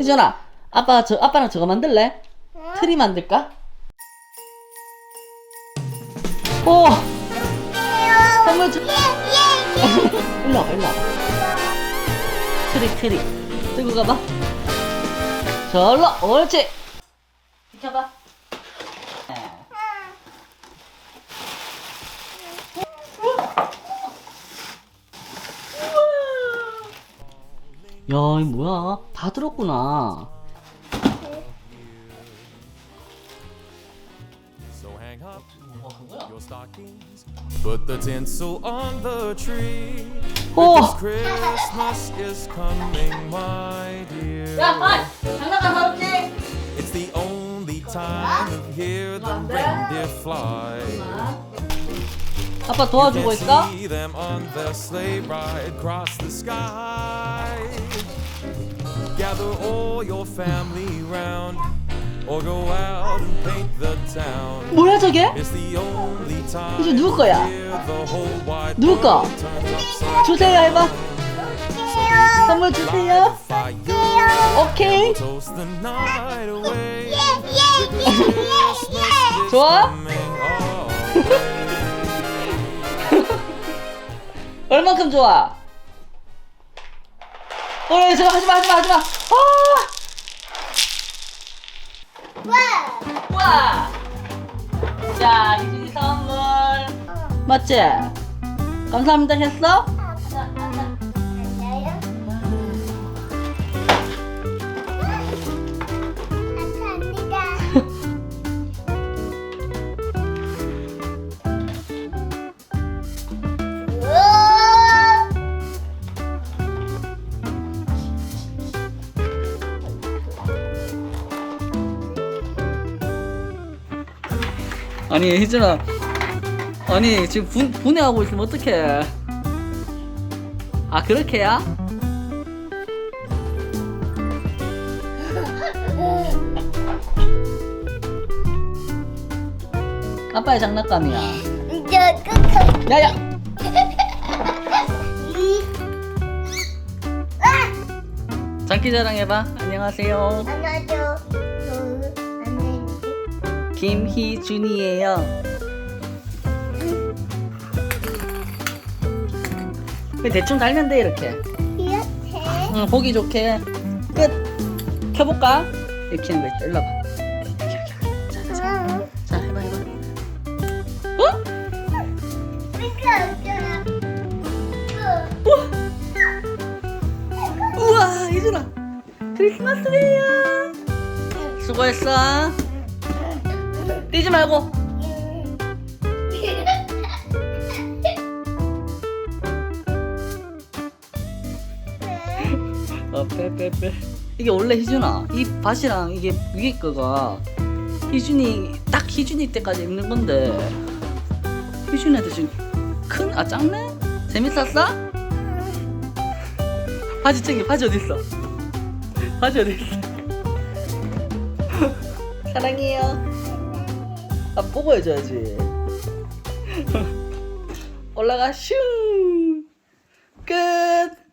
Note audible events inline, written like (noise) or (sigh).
혜준아, 아빠 저 아빠랑 저거 만들래? 트리 만들까? 오, 선물 주. (laughs) 일로 와봐, 일로 와봐. 트리 트리 들고 가봐. 절로, 옳지. 비켜봐. 야, 이 뭐야? 다 들었구나. So hang up 뭐 그거야? your stockings, put the tinsel on the tree. 오! Because Christmas is coming, my dear. 야, 빨리! 장난감 사올게! It's the only time of year the reindeer fly. 아빠 도와주고 있어? see them on their sleigh ride across the sky. Gather all your family round, or go out and paint the town. 뭐야 저게? 이제 누구 거야? 누구 거? 주세요 해봐 down. 선물 주세요 fire, 오케이 is 좋아? 얼만큼 좋아? 어이 저거 하지마 하지마 하지마 아! 우와 자 희준이 선물 맞지? 감사합니다 했어? 아 니 희준아. 아니 지금 분, 분해하고 있으면 어떡해? 아 그렇게야? 아빠의 장난감이야. 야야. 장기자랑 해봐. 안녕하세요 김희준이에요. 그냥 대충 달면 돼 이렇게? 응 보기 좋게. 끝. 켜볼까? 이렇게 하는 거 있다 일로 와봐. 자 해봐 해봐. 어? 우와 이준아. 크리스마스 트리야 수고했어 뛰지 말고 어, 빼빼빼 이게 원래 희준아 이 밭이랑 이게 위에 거가 희준이 딱 희준이 때까지 입는 건데 희준이한테 지금 큰 아 작네 재밌었어? 바지 챙겨 바지 어디 있어? 바지 어디 있어? 사랑해요. 아 보고 해줘야지. 올라가 슝. 끝.